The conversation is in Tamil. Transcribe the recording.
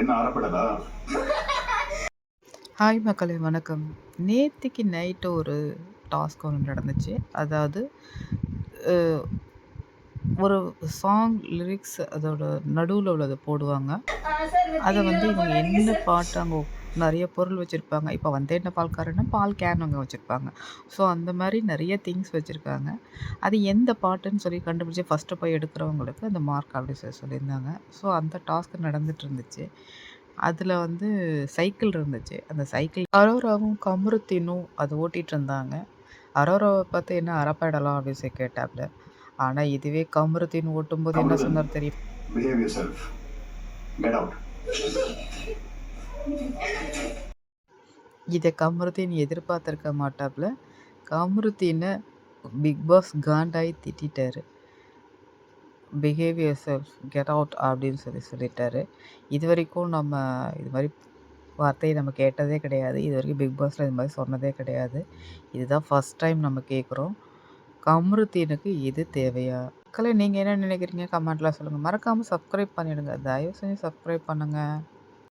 என்ன ஹாய் மக்களே வணக்கம். நேத்திக்கு நைட்டு ஒரு டாஸ்க் ஒன்று நடந்துச்சு. அதாவது ஒரு சாங் லிரிக்ஸ் அதோட நடுவில் உள்ளதை போடுவாங்க. அதை வந்து இவங்க என்ன பாட்டு அங்கே நிறைய பொருள் வச்சுருப்பாங்க. இப்போ வந்து என்ன பால்காரன்னா பால் கேன் அங்கே வச்சுருப்பாங்க. ஸோ அந்த மாதிரி நிறைய திங்ஸ் வச்சுருக்காங்க. அது எந்த பாட்டுன்னு சொல்லி கண்டுபிடிச்சி ஃபஸ்ட்டு போய் எடுக்கிறவங்களுக்கு அந்த மார்க் அப்படி சொல்லி சொல்லியிருந்தாங்க. ஸோ அந்த டாஸ்க் நடந்துட்டு இருந்துச்சு. அதில் வந்து சைக்கிள் இருந்துச்சு. அந்த சைக்கிள் அரோராவும் கமருத்தினும் அதை ஓட்டிகிட்டு இருந்தாங்க. அரோராவை பார்த்து என்ன அறப்படலாம் அப்படின்னு சொல்லி கேட்டாப்ல. ஆனால் இதுவே கமருத்தின் ஓட்டும்போது என்ன சொன்னார் தெரியும்? இதை கமருதீன் எதிர்பார்த்துருக்க மாட்டாப்புல கமருதீனை பிக் பாஸ் காண்டாகி திட்டிட்டாரு. பிஹேவியர் செல்ஃப் கெட் அவுட் அப்படின்னு சொல்லி சொல்லிட்டாரு. இது வரைக்கும் நம்ம இது மாதிரி வார்த்தையை நம்ம கேட்டதே கிடையாது. இது வரைக்கும் பிக் பாஸில் இது மாதிரி சொன்னதே கிடையாது. இதுதான் ஃபஸ்ட் டைம் நம்ம கேட்குறோம் கமருதீனுக்கு இது தேவையா? மக்களை நீங்கள் என்ன நினைக்கிறீங்க? கமெண்ட்லாம் சொல்லுங்கள் மறக்காமல் சப்ஸ்கிரைப் பண்ணிடுங்க. தயவு செஞ்சு சப்ஸ்கிரைப் பண்ணுங்கள்